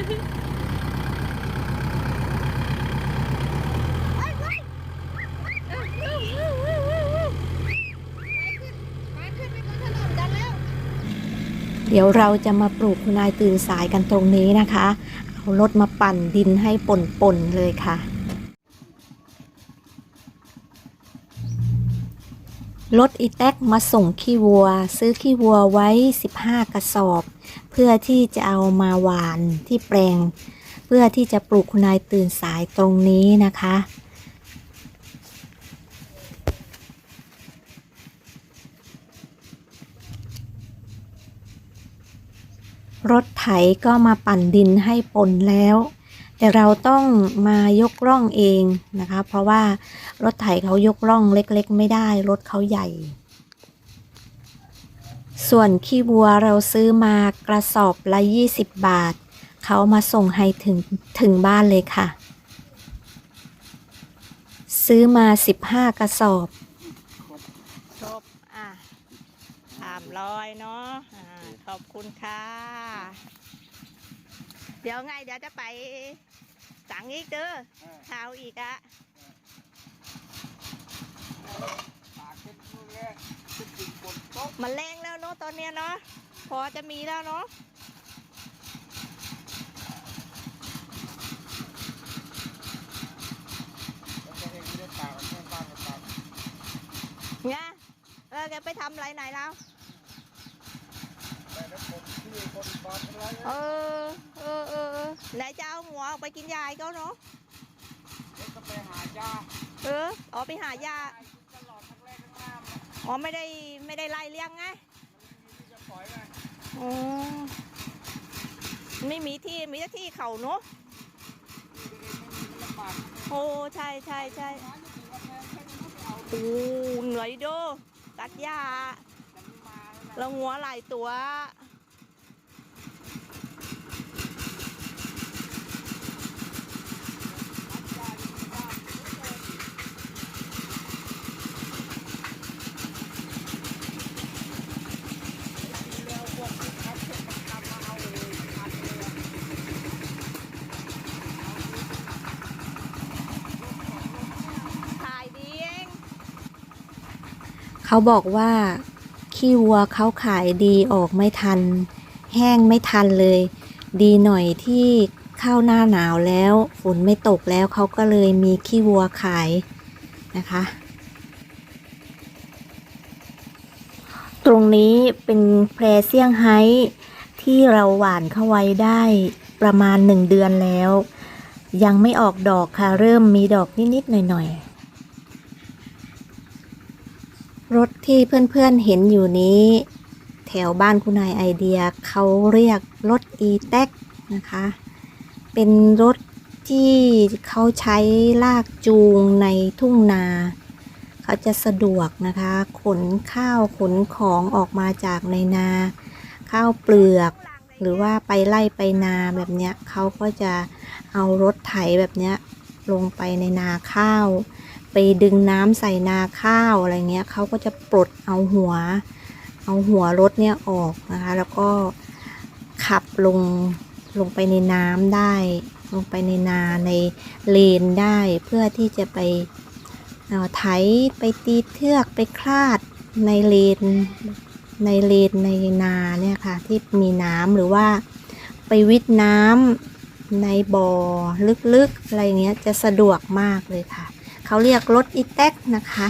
เดี๋ยวเราจะมาปลูกคุณนายตื่นสายกันตรงนี้นะคะ เอารถมาปั่นดินให้ป่นๆเลยค่ะ รถอีแท็กมาส่งขี้วัว ซื้อขี้วัวไว้ 15 กระสอบ เพื่อที่จะเอามาหวานที่แปลง เพื่อที่จะปลูกคุณนายตื่นสายตรงนี้นะคะรถไถก็มาปั่นดินให้ปนแล้ว แต่เราต้องมายกร่องเองนะคะ เพราะว่ารถไถเขายกร่องเล็กๆ ไม่ได้ รถเขาใหญ่ ส่วนขี้วัวเราซื้อมากระสอบละ 20 บาท เขามาส่งให้ถึงถึงบ้านเลยค่ะ ซื้อมา 15 กระสอบจบอะสามร้อยเนาะอ่าขอบคุณค่ะ เดี๋ยวไงเดี๋ยวจะไปสั่งอีกเด้อข่าวอีกอะมันแรงแล้วเนาะ ตอนเนี้ยเนาะพอจะมีแล้วเนาะเนี่ยเออแกไปทำอะไรไหนแล้วเออเออเออเออไหนจะเอาหัวออกไปกินยายก็เนาะเอออ๋อไปหายาอ๋อไม่ได้ไม่ได้ไล่เลี้ยงไง อ๋อไม่มีที่มีแต่ที่เขาเนาะโอ้ใช่ใช่ใช่โอ้เหนื่อยดูตัดหญ้าแล้วหัวหลายตัว ถ่ายดีเอง เขาบอกว่า ขี้วัวเขาขายดีออกไม่ทัน แห้งไม่ทันเลย ดีหน่อยที่เข้าหน้าหนาวแล้วฝนไม่ตกแล้วเขาก็เลยมีขี้วัวขายนะคะ ตรงนี้เป็นแพรเซี่ยงไฮ้ที่เราหว่านเข้าไว้ได้ประมาณหนึ่งเดือนแล้ว ยังไม่ออกดอกค่ะ เริ่มมีดอกนิด ๆ หน่อย ๆ รถที่เพื่อนๆเห็นอยู่นี้ แถวบ้านคุณนายไอเดียเขาเรียกรถ e t a c นะคะ เป็นรถที่เขาใช้ลากจูงในทุ่งนา เขาจะสะดวกนะคะ ขนข้าวขนของออกมาจากในนา ข้าวเปลือก หรือว่าไปไล่ไปนาแบบเนี้ยเขาก็จะเอารถไถแบบเนี้ยลงไปในนาข้าว ไปดึงน้ำใส่นาข้าวอะไรเงี้ยเขาก็จะปลดเอาหัว เอาหัวรถเนี่ยออกนะคะ แล้วก็ขับลงลงไปในน้ำได้ ลงไปในนาในเลนได้เพื่อที่จะไปเอ่อไถไปตีเทือกไปคลาดในเลนในเลนในนาเนี่ยค่ะที่มีน้ำหรือว่าไปวิทน้ำในบ่อลึกๆ อะไรเงี้ยจะสะดวกมากเลยค่ะ เขาเรียกรถอีแท็กนะคะ